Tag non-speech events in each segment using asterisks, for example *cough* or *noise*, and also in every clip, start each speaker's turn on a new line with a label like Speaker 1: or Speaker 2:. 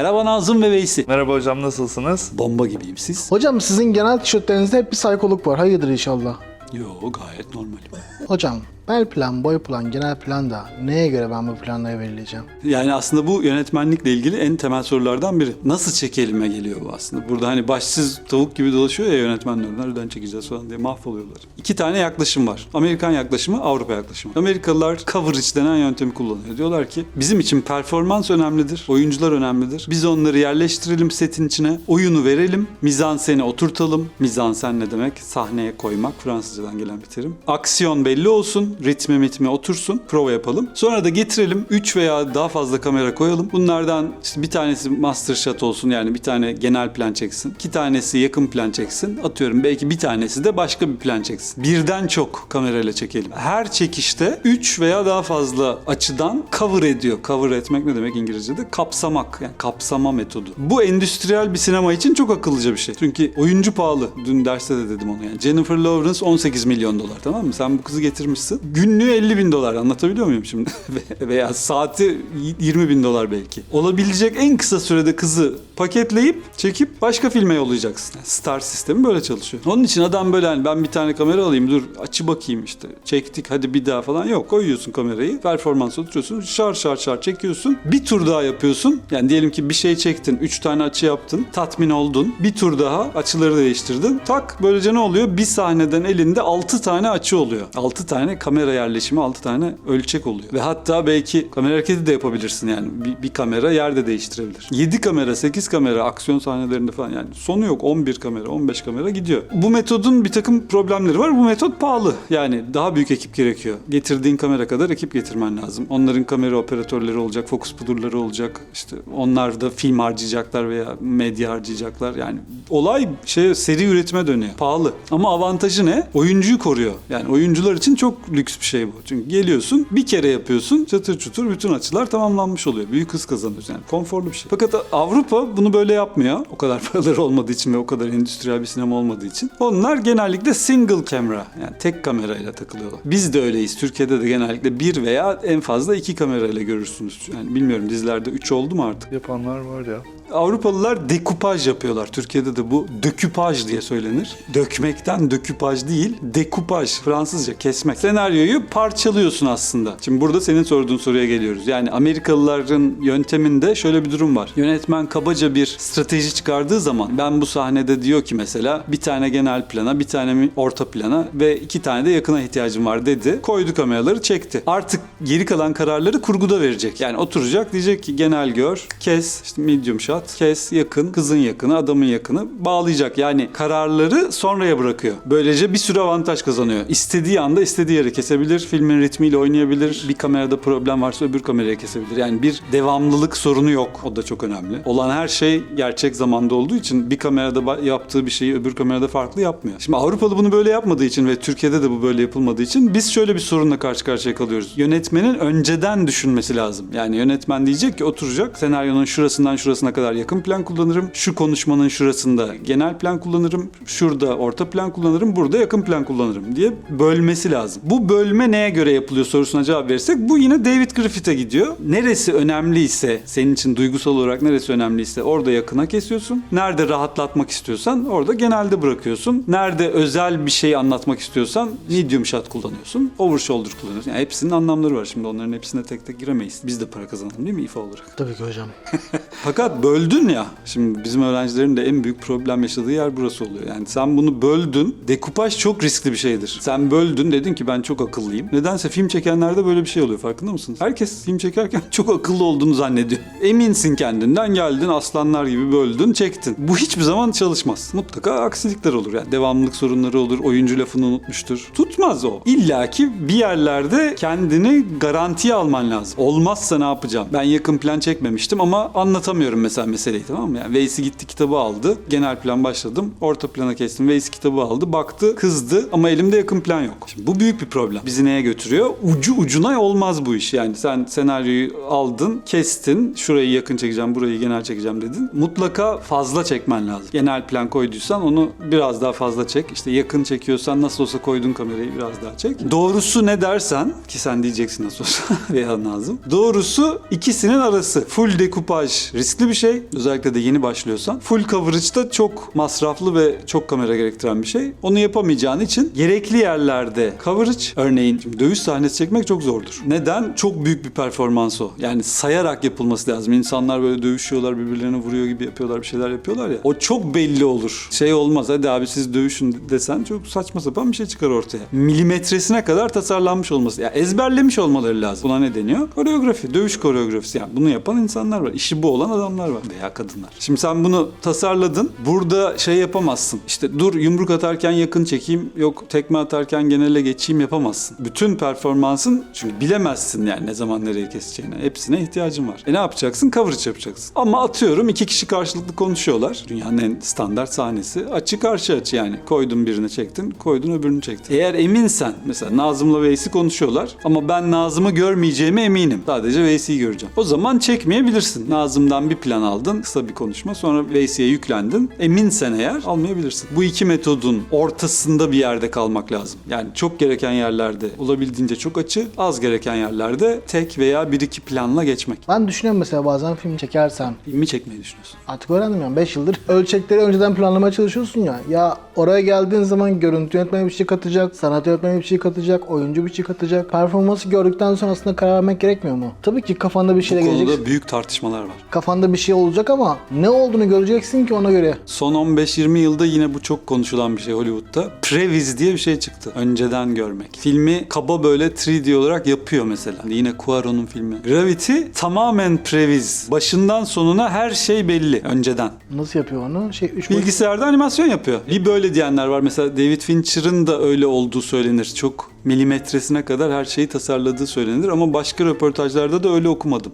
Speaker 1: Merhaba Nazım ve Veysi.
Speaker 2: Merhaba hocam nasılsınız?
Speaker 1: Bomba gibiyim siz.
Speaker 3: Hocam sizin genel tişörtlerinizde hep bir saykoluk var. Hayırdır inşallah.
Speaker 1: Yo gayet normalim.
Speaker 3: Hocam bel plan, boy plan, genel plan da neye göre ben bu planlara verileceğim?
Speaker 1: Yani aslında bu yönetmenlikle ilgili en temel sorulardan biri. Nasıl çekelime geliyor bu aslında? Burada hani başsız tavuk gibi dolaşıyor ya yönetmenler. Nereden çekeceğiz falan diye mahvoluyorlar. İki tane yaklaşım var. Amerikan yaklaşımı, Avrupa yaklaşımı. Amerikalılar coverage denen yöntemi kullanıyor. Diyorlar ki bizim için performans önemlidir, oyuncular önemlidir. Biz onları yerleştirelim setin içine, oyunu verelim, mizanseni oturtalım. Mizansen ne demek? Sahneye koymak. Fransızcadan gelen bir terim. Aksiyon belli olsun, ritmi mitmi otursun, prova yapalım. Sonra da getirelim 3 veya daha fazla kamera koyalım. Bunlardan işte bir tanesi master shot olsun yani bir tane genel plan çeksin. iki tanesi yakın plan çeksin. Atıyorum belki bir tanesi de başka bir plan çeksin. Birden çok kamerayla çekelim. Her çekişte 3 veya daha fazla açıdan cover ediyor. Cover etmek ne demek İngilizce'de? Kapsamak yani kapsama metodu. Bu endüstriyel bir sinema için çok akıllıca bir şey. Çünkü oyuncu pahalı. Dün derste de dedim onu yani. Jennifer Lawrence 18 milyon dolar tamam mı? Sen bu kızı getirmişsin. Günlüğü 50 bin dolar anlatabiliyor muyum şimdi? *laughs* Ve- Veya saati 20 bin dolar belki. Olabilecek en kısa sürede kızı paketleyip çekip başka filme yollayacaksın. Yani Star sistemi böyle çalışıyor. Onun için adam böyle hani ben bir tane kamera alayım dur açı bakayım işte. Çektik hadi bir daha falan yok. Koyuyorsun kamerayı performans oturuyorsun şar şar şar çekiyorsun. Bir tur daha yapıyorsun. Yani diyelim ki bir şey çektin. 3 tane açı yaptın. Tatmin oldun. Bir tur daha açıları değiştirdin. Tak böylece ne oluyor? Bir sahneden elinde 6 tane açı oluyor. 6 tane kamera yerleşimi 6 tane ölçek oluyor. Ve hatta belki kamera hareketi de yapabilirsin yani. Bir, bir kamera yer de değiştirebilir. 7 kamera, 8 kamera aksiyon sahnelerinde falan yani sonu yok. 11 kamera, 15 kamera gidiyor. Bu metodun bir takım problemleri var. Bu metot pahalı. Yani daha büyük ekip gerekiyor. Getirdiğin kamera kadar ekip getirmen lazım. Onların kamera operatörleri olacak, fokus pudurları olacak. İşte onlar da film harcayacaklar veya medya harcayacaklar. Yani olay şey seri üretime dönüyor. Pahalı. Ama avantajı ne? Oyuncuyu koruyor. Yani oyuncular için çok lüks bir şey bu. Çünkü geliyorsun bir kere yapıyorsun çatır çutur bütün açılar tamamlanmış oluyor. Büyük hız kazanıyorsun yani konforlu bir şey. Fakat Avrupa bunu böyle yapmıyor. O kadar *laughs* paraları olmadığı için ve o kadar endüstriyel bir sinema olmadığı için. Onlar genellikle single camera yani tek kamerayla takılıyorlar. Biz de öyleyiz. Türkiye'de de genellikle bir veya en fazla iki kamerayla görürsünüz. Yani bilmiyorum dizilerde üç oldu mu artık?
Speaker 2: Yapanlar var ya.
Speaker 1: Avrupalılar dekupaj yapıyorlar. Türkiye'de de bu döküpaj diye söylenir. Dökmekten döküpaj değil, dekupaj. Fransızca kesmek. Senaryoyu parçalıyorsun aslında. Şimdi burada senin sorduğun soruya geliyoruz. Yani Amerikalıların yönteminde şöyle bir durum var. Yönetmen kabaca bir strateji çıkardığı zaman ben bu sahnede diyor ki mesela bir tane genel plana, bir tane orta plana ve iki tane de yakına ihtiyacım var dedi. Koydu kameraları çekti. Artık geri kalan kararları kurguda verecek. Yani oturacak diyecek ki genel gör, kes, işte medium shot, kes, yakın, kızın yakını, adamın yakını bağlayacak. Yani kararları sonraya bırakıyor. Böylece bir sürü avantaj kazanıyor. İstediği anda istediği yere kesebilir, filmin ritmiyle oynayabilir. Bir kamerada problem varsa öbür kameraya kesebilir. Yani bir devamlılık sorunu yok. O da çok önemli. Olan her şey gerçek zamanda olduğu için bir kamerada yaptığı bir şeyi öbür kamerada farklı yapmıyor. Şimdi Avrupalı bunu böyle yapmadığı için ve Türkiye'de de bu böyle yapılmadığı için biz şöyle bir sorunla karşı karşıya kalıyoruz. Yönetmenin önceden düşünmesi lazım. Yani yönetmen diyecek ki oturacak senaryonun şurasından şurasına kadar yakın plan kullanırım. Şu konuşmanın şurasında genel plan kullanırım. Şurada orta plan kullanırım. Burada yakın plan kullanırım diye bölmesi lazım. Bu bölme neye göre yapılıyor sorusuna cevap verirsek bu yine David Griffith'e gidiyor. Neresi önemliyse senin için duygusal olarak neresi önemliyse orada yakına kesiyorsun. Nerede rahatlatmak istiyorsan orada genelde bırakıyorsun. Nerede özel bir şey anlatmak istiyorsan medium shot kullanıyorsun. Over shoulder kullanıyorsun. Yani hepsinin anlamları var. Şimdi onların hepsine tek tek giremeyiz. Biz de para kazanalım değil mi İFA olarak?
Speaker 3: Tabii ki hocam. *laughs*
Speaker 1: Fakat böldün ya. Şimdi bizim öğrencilerin de en büyük problem yaşadığı yer burası oluyor. Yani sen bunu böldün. Dekupaj çok riskli bir şeydir. Sen böldün dedin ki ben çok akıllıyım. Nedense film çekenlerde böyle bir şey oluyor. Farkında mısınız? Herkes film çekerken *laughs* çok akıllı olduğunu zannediyor. Eminsin kendinden geldin aslanlar gibi böldün çektin. Bu hiçbir zaman çalışmaz. Mutlaka aksilikler olur. Yani devamlılık sorunları olur. Oyuncu lafını unutmuştur. Tutmaz o. İlla ki bir yerlerde kendini garantiye alman lazım. Olmazsa ne yapacağım? Ben yakın plan çekmemiştim ama anlatamıyorum mesela meseleyi tamam mı? Yani Veysi gitti kitabı aldı. Genel plan başladım. Orta plana kestim. Veysi kitabı aldı. Baktı kızdı ama elimde yakın plan yok. Şimdi bu büyük bir problem. Bizi neye götürüyor? Ucu ucuna olmaz bu iş. Yani sen senaryoyu aldın, kestin. Şurayı yakın çekeceğim, burayı genel çekeceğim dedin. Mutlaka fazla çekmen lazım. Genel plan koyduysan onu biraz daha fazla çek. İşte yakın çekiyorsan nasıl olsa koydun kamerayı biraz daha çek. Doğrusu ne dersen ki sen diyeceksin nasıl olsa *laughs* veya Nazım. Doğrusu ikisinin arası. Full dekupaj riskli bir şey. Özellikle de yeni başlıyorsan. Full coverage'da çok masraflı ve çok kamera gerektiren bir şey. Onu yapamayacağın için gerekli yerlerde coverage örneğin dövüş sahnesi çekmek çok zordur. Neden? Çok büyük bir performans o. Yani sayarak yapılması lazım. İnsanlar böyle dövüşüyorlar, birbirlerine vuruyor gibi yapıyorlar, bir şeyler yapıyorlar ya. O çok belli olur. Şey olmaz. Hadi abi siz dövüşün desen çok saçma sapan bir şey çıkar ortaya. Milimetresine kadar tasarlanmış olması. Ya ezberlemiş olmaları lazım. Buna ne deniyor? Koreografi, dövüş koreografisi. Yani bunu yapan insanlar var. İşi bu olan adamlar var veya kadınlar. Şimdi sen bunu tasarladın. Burada şey yapamazsın. İşte dur yumruk atarken yakın çekeyim. Yok tekme atarken genele geçeyim yapamazsın. Bütün performansın çünkü bilemezsin yani ne zaman nereye keseceğini. Hepsine ihtiyacın var. E ne yapacaksın? Coverage yapacaksın. Ama atıyorum iki kişi karşılıklı konuşuyorlar. Dünyanın en standart sahnesi. Açı karşı açı yani. Koydun birini çektin, koydun öbürünü çektin. Eğer eminsen mesela Nazım'la Veysi konuşuyorlar ama ben Nazım'ı görmeyeceğime eminim. Sadece Veysi'yi göreceğim. O zaman çekmeyebilirsin. Nazım'dan bir plan aldın, kısa bir konuşma. Sonra Veysi'ye yüklendin. Eminsen eğer almayabilirsin. Bu iki metodun ortasında bir yerde kalmak lazım. Yani çok gereken yerlerde olabildiğince çok açı, az gereken yerlerde tek veya bir iki planla geçmek.
Speaker 3: Ben düşünüyorum mesela bazen film çekersem
Speaker 1: Filmi çekmeyi düşünüyorsun.
Speaker 3: Artık öğrendim yani 5 yıldır. *laughs* Ölçekleri önceden planlamaya çalışıyorsun ya. Ya oraya geldiğin zaman görüntü yönetmeni bir şey katacak, sanat yönetmeni bir şey katacak, oyuncu bir şey katacak. Performansı gördükten sonra aslında karar vermek gerekmiyor mu? Tabii ki kafanda bir
Speaker 1: Bu
Speaker 3: şeyle geleceksin.
Speaker 1: konuda büyük tartışmalar var.
Speaker 3: Kafanda bir şey olacak ama ne olduğunu göreceksin ki ona göre.
Speaker 1: Son 15-20 yılda yine bu çok konuşulan bir şey Hollywood'da. Previz diye bir şey çıktı. Önceden görmek. Filmi kaba böyle 3D olarak yapıyor mesela. Yine Cuaron'un filmi. Gravity tamamen previz. Başından sonuna her şey belli önceden.
Speaker 3: Nasıl yapıyor onu? Şey 3
Speaker 1: Bilgisayarda animasyon yapıyor. Bir böyle diyenler var. Mesela David Fincher'ın da öyle olduğu söylenir. Çok milimetresine kadar her şeyi tasarladığı söylenir ama başka röportajlarda da öyle okumadım.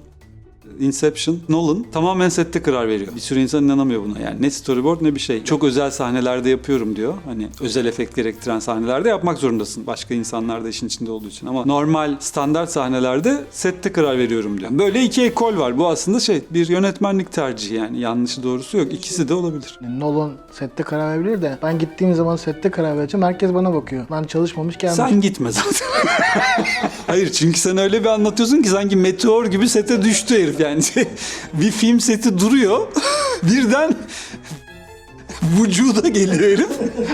Speaker 1: Inception, Nolan tamamen sette karar veriyor. Bir sürü insan inanamıyor buna yani. Ne storyboard ne bir şey. Çok özel sahnelerde yapıyorum diyor. Hani özel efekt gerektiren sahnelerde yapmak zorundasın. Başka insanlar da işin içinde olduğu için. Ama normal standart sahnelerde sette karar veriyorum diyor. Böyle iki ekol var. Bu aslında şey bir yönetmenlik tercihi yani. Yanlışı doğrusu yok. İkisi de olabilir.
Speaker 3: Nolan sette karar verebilir de ben gittiğim zaman sette karar vereceğim. Herkes bana bakıyor. Lan çalışmamış gelmiş.
Speaker 1: Sen gitme zaten. *laughs* Hayır çünkü sen öyle bir anlatıyorsun ki sanki meteor gibi sete düştü herif yani. Bir film seti duruyor. Birden vücuda geliyor herif.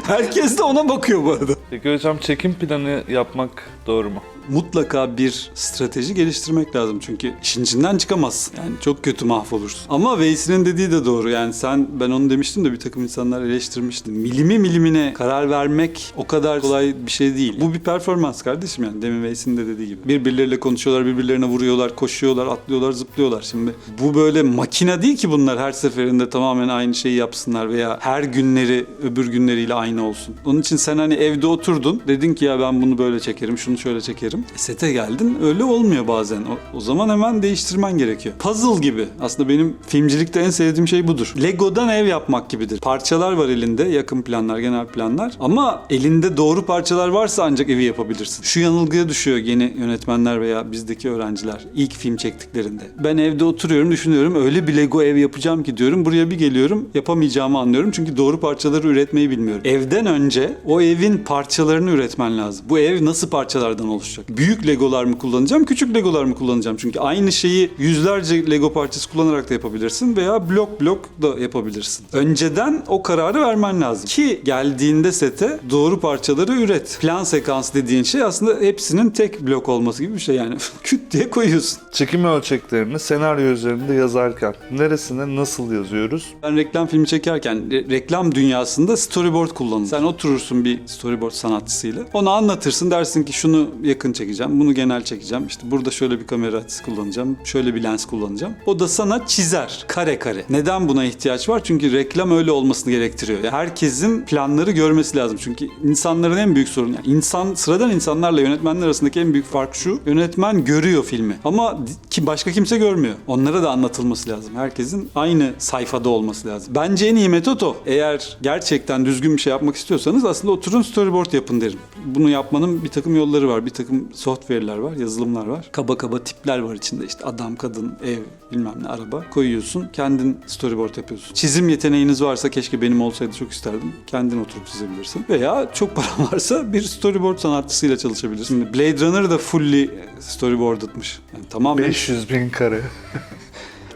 Speaker 1: Herkes de ona bakıyor bu arada.
Speaker 2: Peki hocam çekim planı yapmak doğru mu?
Speaker 1: Mutlaka bir strateji geliştirmek lazım çünkü işin içinden çıkamazsın. Yani çok kötü mahvolursun. Ama Veysi'nin dediği de doğru. Yani sen ben onu demiştim de bir takım insanlar eleştirmişti. Milimi milimine karar vermek o kadar kolay bir şey değil. Bu bir performans kardeşim yani demin Veysi'nin de dediği gibi. Birbirleriyle konuşuyorlar, birbirlerine vuruyorlar, koşuyorlar, atlıyorlar, zıplıyorlar. Şimdi bu böyle makine değil ki bunlar her seferinde tamamen aynı şeyi yapsınlar veya her günleri öbür günleriyle aynı olsun. Onun için sen hani evde oturdun dedin ki ya ben bunu böyle çekerim, şunu şöyle çekerim. E, sete geldin öyle olmuyor bazen. O, o zaman hemen değiştirmen gerekiyor. Puzzle gibi. Aslında benim filmcilikte en sevdiğim şey budur. Lego'dan ev yapmak gibidir. Parçalar var elinde, yakın planlar, genel planlar. Ama elinde doğru parçalar varsa ancak evi yapabilirsin. Şu yanılgıya düşüyor yeni yönetmenler veya bizdeki öğrenciler ilk film çektiklerinde. Ben evde oturuyorum, düşünüyorum. Öyle bir Lego ev yapacağım ki diyorum. Buraya bir geliyorum, yapamayacağımı anlıyorum. Çünkü doğru parçaları üretmeyi bilmiyorum. Evden önce o evin parçalarını üretmen lazım. Bu ev nasıl parçalardan oluşacak? Büyük Legolar mı kullanacağım, küçük Legolar mı kullanacağım? Çünkü aynı şeyi yüzlerce Lego parçası kullanarak da yapabilirsin veya blok blok da yapabilirsin. Önceden o kararı vermen lazım. Ki geldiğinde sete doğru parçaları üret. Plan sekans dediğin şey aslında hepsinin tek blok olması gibi bir şey yani. *laughs* Küt diye koyuyorsun.
Speaker 2: Çekim ölçeklerini senaryo üzerinde yazarken neresine nasıl yazıyoruz?
Speaker 1: Ben reklam filmi çekerken reklam dünyasında storyboard kullanırım. Sen oturursun bir storyboard sanatçısıyla. Ona anlatırsın dersin ki şunu yakın çekeceğim, bunu genel çekeceğim. İşte burada şöyle bir kamera açısı kullanacağım, şöyle bir lens kullanacağım. O da sana çizer kare kare. Neden buna ihtiyaç var? Çünkü reklam öyle olmasını gerektiriyor. Yani herkesin planları görmesi lazım. Çünkü insanların en büyük sorunu yani insan sıradan insanlarla yönetmenler arasındaki en büyük fark şu. Yönetmen görüyor filmi ama ki başka kimse görmüyor. Onlara da anlatılması lazım. Herkesin aynı sayfada olması lazım. Bence en iyi metot o. Eğer gerçekten düzgün bir şey yapmak istiyorsanız aslında oturun storyboard yapın derim. Bunu yapmanın bir takım yolları var. Bir takım software'ler var, yazılımlar var. Kaba kaba tipler var içinde. İşte adam, kadın, ev, bilmem ne araba koyuyorsun. Kendin storyboard yapıyorsun. Çizim yeteneğiniz varsa keşke benim olsaydı çok isterdim. Kendin oturup çizebilirsin. Veya çok paran *laughs* varsa bir storyboard sanatçısıyla çalışabilirsin. Blade Runner da fully storyboardedmış. Yani tamamen
Speaker 2: 500 bin kare. *laughs*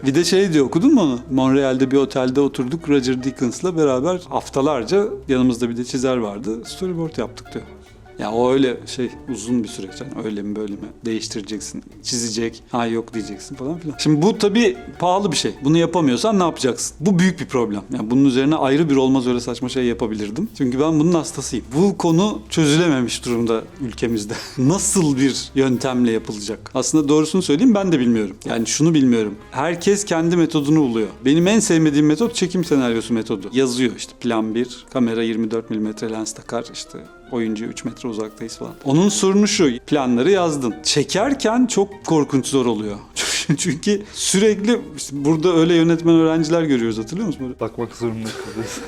Speaker 1: Bir de şey diyor okudun mu onu? Montreal'de bir otelde oturduk Roger Deakens'la beraber haftalarca yanımızda bir de çizer vardı. Storyboard yaptık diyor. Ya o öyle şey uzun bir süreç. Yani öyle mi böyle mi değiştireceksin, çizecek, ha yok diyeceksin falan filan. Şimdi bu tabii pahalı bir şey. Bunu yapamıyorsan ne yapacaksın? Bu büyük bir problem. Yani bunun üzerine ayrı bir olmaz öyle saçma şey yapabilirdim. Çünkü ben bunun hastasıyım. Bu konu çözülememiş durumda ülkemizde. *laughs* Nasıl bir yöntemle yapılacak? Aslında doğrusunu söyleyeyim ben de bilmiyorum. Yani şunu bilmiyorum. Herkes kendi metodunu buluyor. Benim en sevmediğim metot çekim senaryosu metodu. Yazıyor işte plan 1, kamera 24 mm lens takar işte oyuncuya 3 metre uzaktayız falan. Onun sorunu şu planları yazdın. Çekerken çok korkunç zor oluyor. *laughs* Çünkü sürekli işte burada öyle yönetmen öğrenciler görüyoruz hatırlıyor musun? Böyle
Speaker 2: Bakmak zorunda kalıyorsun.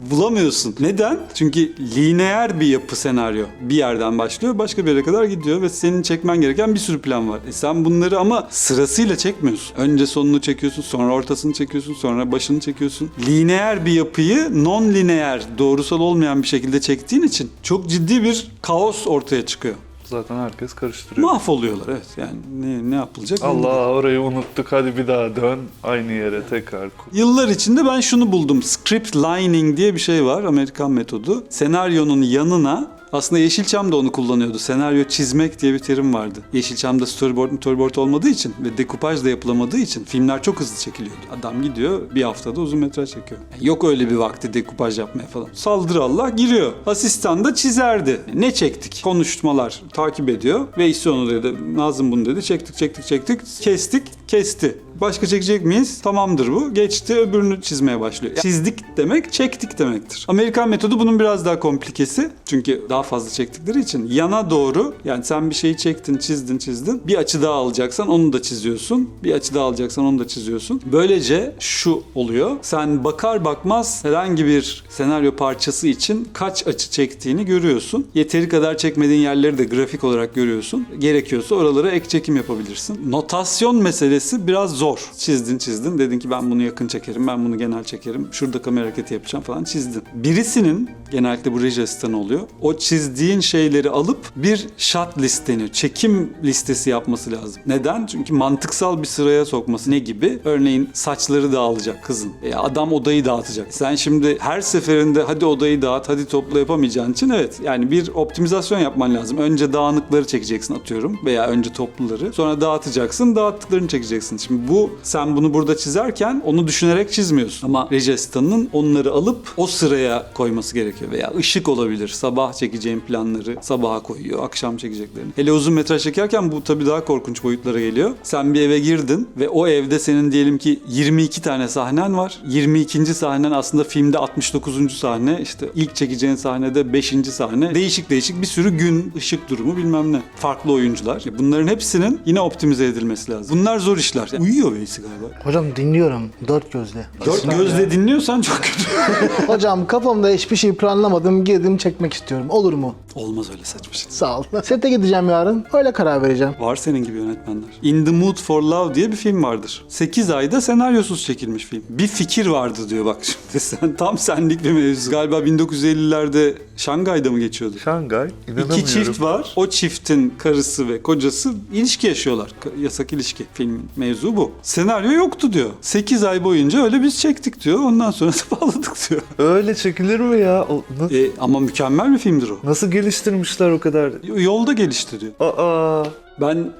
Speaker 2: *laughs*
Speaker 1: bulamıyorsun. Neden? Çünkü lineer bir yapı senaryo. Bir yerden başlıyor başka bir yere kadar gidiyor ve senin çekmen gereken bir sürü plan var. E sen bunları ama sırasıyla çekmiyorsun. Önce sonunu çekiyorsun, sonra ortasını çekiyorsun, sonra başını çekiyorsun. Lineer bir yapıyı non-lineer, doğrusal olmayan bir şekilde çektiğin için çok ciddi bir kaos ortaya çıkıyor.
Speaker 2: Zaten herkes karıştırıyor.
Speaker 1: Mahvoluyorlar evet. Yani ne, ne yapılacak?
Speaker 2: Allah orayı unuttuk hadi bir daha dön aynı yere tekrar. kur.
Speaker 1: Yıllar içinde ben şunu buldum. Script lining diye bir şey var. Amerikan metodu. Senaryonun yanına aslında Yeşilçam da onu kullanıyordu. Senaryo çizmek diye bir terim vardı. Yeşilçam'da storyboard storyboard olmadığı için ve dekupaj da yapılamadığı için filmler çok hızlı çekiliyordu. Adam gidiyor bir haftada uzun metraj çekiyor. Yani yok öyle bir vakti dekupaj yapmaya falan. Saldır Allah giriyor. Asistan da çizerdi. Ne çektik? Konuşmalar takip ediyor. Ve onu dedi. Nazım bunu dedi. Çektik çektik çektik. Kestik kesti. Başka çekecek miyiz? Tamamdır bu. Geçti öbürünü çizmeye başlıyor. Çizdik demek çektik demektir. Amerikan metodu bunun biraz daha komplikesi. Çünkü daha fazla çektikleri için yana doğru yani sen bir şeyi çektin, çizdin, çizdin. Bir açı daha alacaksan onu da çiziyorsun. Bir açı daha alacaksan onu da çiziyorsun. Böylece şu oluyor. Sen bakar bakmaz herhangi bir senaryo parçası için kaç açı çektiğini görüyorsun. Yeteri kadar çekmediğin yerleri de grafik olarak görüyorsun. Gerekiyorsa oralara ek çekim yapabilirsin. Notasyon meselesi biraz zor. Çizdin çizdin. Dedin ki ben bunu yakın çekerim, ben bunu genel çekerim. Şurada kamera hareketi yapacağım falan çizdin. Birisinin genellikle bu reji oluyor. O çizdiğin şeyleri alıp bir shot list deniyor. Çekim listesi yapması lazım. Neden? Çünkü mantıksal bir sıraya sokması. Ne gibi? Örneğin saçları dağılacak kızın. E, adam odayı dağıtacak. Sen şimdi her seferinde hadi odayı dağıt, hadi topla yapamayacağın için evet. Yani bir optimizasyon yapman lazım. Önce dağınıkları çekeceksin atıyorum veya önce topluları. Sonra dağıtacaksın, dağıttıklarını çekeceksin. Şimdi bu sen bunu burada çizerken onu düşünerek çizmiyorsun. Ama reji asistanının onları alıp o sıraya koyması gerekiyor. Veya ışık olabilir. Sabah çekeceğin planları sabaha koyuyor. Akşam çekeceklerini. Hele uzun metraj çekerken bu tabii daha korkunç boyutlara geliyor. Sen bir eve girdin ve o evde senin diyelim ki 22 tane sahnen var. 22. sahnen aslında filmde 69. sahne. İşte ilk çekeceğin sahnede 5. sahne. Değişik değişik bir sürü gün, ışık durumu bilmem ne. Farklı oyuncular. Bunların hepsinin yine optimize edilmesi lazım. Bunlar zor işler. Uyuyor Veysi galiba.
Speaker 3: Hocam dinliyorum dört gözle.
Speaker 1: Dört gözle dinliyorsan çok kötü. *laughs*
Speaker 3: Hocam kafamda hiçbir şey planlamadım girdim çekmek istiyorum. Olur mu?
Speaker 1: Olmaz öyle saçma şey.
Speaker 3: Sağ ol. Sete gideceğim yarın. Öyle karar vereceğim.
Speaker 1: Var senin gibi yönetmenler. In the Mood for Love diye bir film vardır. 8 ayda senaryosuz çekilmiş film. Bir fikir vardı diyor bak şimdi *laughs* sen tam senlik bir mevzu. Galiba 1950'lerde Şangay'da mı geçiyordu?
Speaker 2: Şangay inanamıyorum.
Speaker 1: İki çift var. O çiftin karısı ve kocası ilişki yaşıyorlar. Yasak ilişki. Film mevzu bu. Senaryo yoktu diyor. 8 ay boyunca öyle biz çektik diyor. Ondan sonra *laughs* da bağladık diyor.
Speaker 2: Öyle çekilir mi ya? O,
Speaker 1: E, ama mükemmel bir filmdir o.
Speaker 2: nasıl geliştirmişler o kadar?
Speaker 1: Yolda gelişti diyor.
Speaker 2: Aa,
Speaker 1: Ben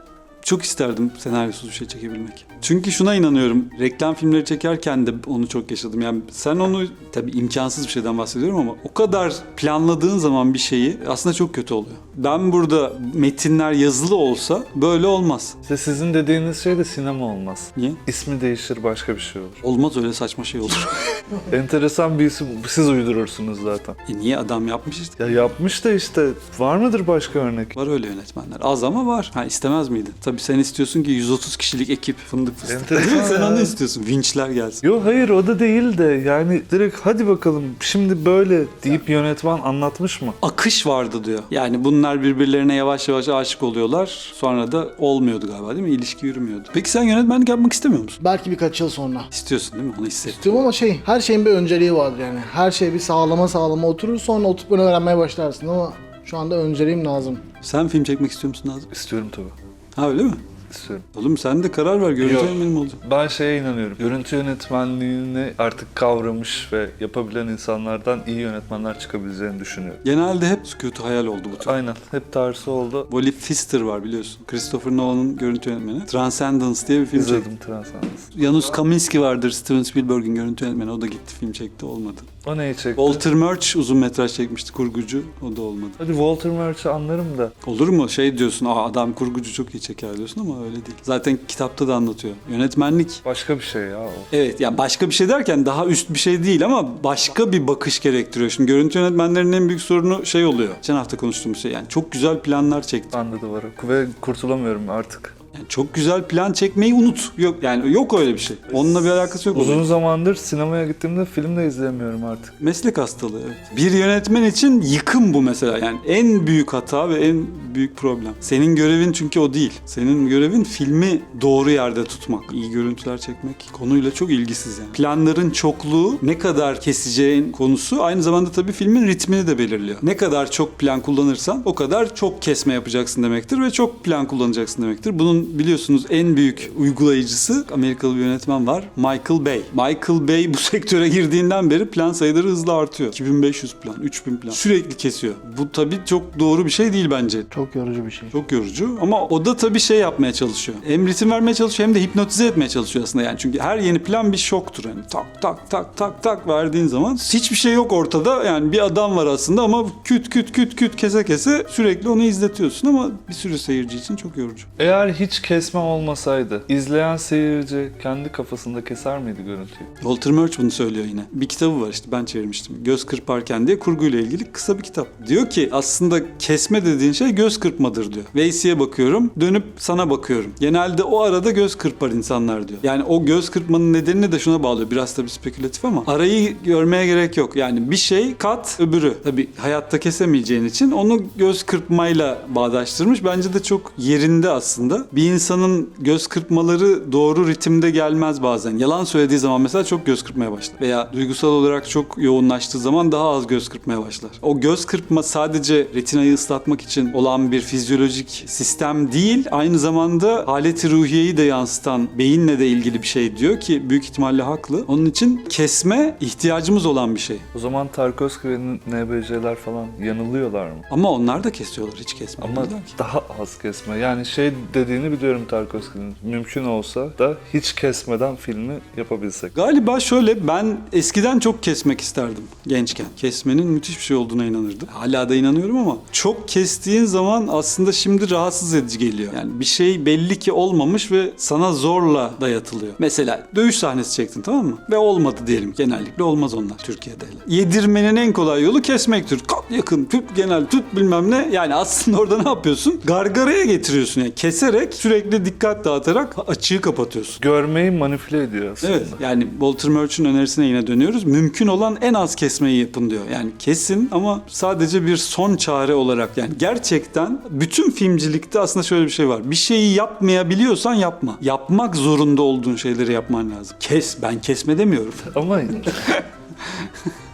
Speaker 1: çok isterdim senaryosuz bir şey çekebilmek. Çünkü şuna inanıyorum. Reklam filmleri çekerken de onu çok yaşadım. Yani sen onu tabii imkansız bir şeyden bahsediyorum ama o kadar planladığın zaman bir şeyi aslında çok kötü oluyor. Ben burada metinler yazılı olsa böyle olmaz.
Speaker 2: işte sizin dediğiniz şey de sinema olmaz.
Speaker 1: Niye?
Speaker 2: İsmi değişir başka bir şey olur.
Speaker 1: Olmaz öyle saçma şey olur. *laughs* *laughs*
Speaker 2: Enteresan bir isim siz uydurursunuz zaten.
Speaker 1: e niye adam yapmış işte?
Speaker 2: Ya yapmış da işte var mıdır başka örnek?
Speaker 1: Var öyle yönetmenler. Az ama var. Ha istemez miydin? Tabii sen istiyorsun ki 130 kişilik ekip fındık Değil mi? sen onu istiyorsun. Vinçler gelsin.
Speaker 2: Yo hayır o da değil de yani direkt hadi bakalım şimdi böyle deyip yönetmen anlatmış mı?
Speaker 1: akış vardı diyor. Yani bunlar birbirlerine yavaş yavaş aşık oluyorlar. Sonra da olmuyordu galiba değil mi? İlişki yürümüyordu. Peki sen yönetmenlik yapmak istemiyor musun?
Speaker 3: Belki birkaç yıl sonra.
Speaker 1: İstiyorsun değil mi? Onu hisset.
Speaker 3: İstiyorum ama şey her şeyin bir önceliği vardır yani. Her şey bir sağlama sağlama oturur sonra oturup bunu öğrenmeye başlarsın ama şu anda önceliğim lazım.
Speaker 1: Sen film çekmek istiyor musun Nazım?
Speaker 2: İstiyorum tabii.
Speaker 1: Ha öyle mi?
Speaker 2: İstiyorum.
Speaker 1: Oğlum sen de karar ver. Görüntü
Speaker 2: Yok.
Speaker 1: yönetmeni mi olacak?
Speaker 2: Ben şeye inanıyorum. Görüntü yönetmenliğini artık kavramış ve yapabilen insanlardan iyi yönetmenler çıkabileceğini düşünüyorum.
Speaker 1: Genelde hep kötü hayal oldu bu tür.
Speaker 2: Aynen. Hep tersi oldu.
Speaker 1: Wally Pfister var biliyorsun. Christopher Nolan'ın görüntü yönetmeni. Transcendence diye bir film çekti.
Speaker 2: İzledim Transcendence.
Speaker 1: Janusz Kaminski vardır Steven Spielberg'in görüntü yönetmeni. O da gitti film çekti olmadı.
Speaker 2: O neyi çekti?
Speaker 1: Walter Murch uzun metraj çekmişti kurgucu. O da olmadı.
Speaker 2: Hadi Walter Murch'ı anlarım da.
Speaker 1: Olur mu? Şey diyorsun, Aa, adam kurgucu çok iyi çeker diyorsun ama öyle değil. Zaten kitapta da anlatıyor. Yönetmenlik
Speaker 2: Başka bir şey ya o.
Speaker 1: Evet yani başka bir şey derken daha üst bir şey değil ama başka bir bakış gerektiriyor. Şimdi görüntü yönetmenlerinin en büyük sorunu şey oluyor. Geçen hafta konuştuğumuz şey yani çok güzel planlar çekti.
Speaker 2: Bende de var. o. Ve kurtulamıyorum artık.
Speaker 1: Yani çok güzel plan çekmeyi unut. Yok yani yok öyle bir şey. Onunla bir alakası yok.
Speaker 2: Uzun zamandır sinemaya gittiğimde film de izleyemiyorum artık.
Speaker 1: Meslek hastalığı evet. Bir yönetmen için yıkım bu mesela. Yani en büyük hata ve en büyük problem. Senin görevin çünkü o değil. Senin görevin filmi doğru yerde tutmak. iyi görüntüler çekmek. Konuyla çok ilgisiz yani. Planların çokluğu ne kadar keseceğin konusu aynı zamanda tabii filmin ritmini de belirliyor. Ne kadar çok plan kullanırsan o kadar çok kesme yapacaksın demektir ve çok plan kullanacaksın demektir. Bunun biliyorsunuz en büyük uygulayıcısı Amerikalı bir yönetmen var. Michael Bay. Michael Bay bu *laughs* sektöre girdiğinden beri plan sayıları hızla artıyor. 2500 plan, 3000 plan. Sürekli kesiyor. Bu tabii çok doğru bir şey değil bence.
Speaker 3: Çok yorucu bir şey.
Speaker 1: Çok yorucu ama o da tabii şey yapmaya çalışıyor. Hem ritim vermeye çalışıyor hem de hipnotize etmeye çalışıyor aslında yani. Çünkü her yeni plan bir şoktur hani. Tak tak tak tak tak verdiğin zaman hiçbir şey yok ortada. Yani bir adam var aslında ama küt küt küt küt kese kese sürekli onu izletiyorsun ama bir sürü seyirci için çok yorucu.
Speaker 2: Eğer hiç kesme olmasaydı izleyen seyirci kendi kafasında keser miydi görüntüyü?
Speaker 1: Walter Murch bunu söylüyor yine. Bir kitabı var işte ben çevirmiştim. Göz kırparken diye kurguyla ilgili kısa bir kitap. Diyor ki aslında kesme dediğin şey göz kırpmadır diyor. Veysi'ye bakıyorum, dönüp sana bakıyorum. Genelde o arada göz kırpar insanlar diyor. Yani o göz kırpmanın nedenini de şuna bağlıyor. Biraz tabii spekülatif ama arayı görmeye gerek yok. Yani bir şey kat öbürü. Tabii hayatta kesemeyeceğin için onu göz kırpmayla bağdaştırmış. Bence de çok yerinde aslında. Bir insanın göz kırpmaları doğru ritimde gelmez bazen. Yalan söylediği zaman mesela çok göz kırpmaya başlar. Veya duygusal olarak çok yoğunlaştığı zaman daha az göz kırpmaya başlar. O göz kırpma sadece retinayı ıslatmak için olan bir fizyolojik sistem değil. Aynı zamanda haleti ruhiyeyi de yansıtan beyinle de ilgili bir şey diyor ki büyük ihtimalle haklı. Onun için kesme ihtiyacımız olan bir şey.
Speaker 2: O zaman Tarkovski ve NBC'ler falan yanılıyorlar mı?
Speaker 1: Ama onlar da kesiyorlar hiç kesmiyorlar
Speaker 2: Ama
Speaker 1: ki.
Speaker 2: daha az kesme. Yani şey dediğini biliyorum Tarkovski'nin. Mümkün olsa da hiç kesmeden filmi yapabilsek.
Speaker 1: Galiba şöyle ben eskiden çok kesmek isterdim gençken. Kesmenin müthiş bir şey olduğuna inanırdım. Hala da inanıyorum ama çok kestiğin zaman aslında şimdi rahatsız edici geliyor. Yani bir şey belli ki olmamış ve sana zorla dayatılıyor. Mesela dövüş sahnesi çektin tamam mı? Ve olmadı diyelim. Genellikle olmaz onlar Türkiye'de. Yedirmenin en kolay yolu kesmektir. Kat yakın tut genel tut bilmem ne. Yani aslında orada ne yapıyorsun? Gargaraya getiriyorsun yani. Keserek sürekli dikkat dağıtarak açığı kapatıyorsun.
Speaker 2: Görmeyi manipüle ediyor aslında.
Speaker 1: Evet yani Walter Murch'un önerisine yine dönüyoruz. Mümkün olan en az kesmeyi yapın diyor. Yani kesin ama sadece bir son çare olarak yani gerçekten bütün filmcilikte aslında şöyle bir şey var. Bir şeyi yapmayabiliyorsan yapma. Yapmak zorunda olduğun şeyleri yapman lazım. Kes ben kesme demiyorum. *laughs*
Speaker 2: Ama *laughs*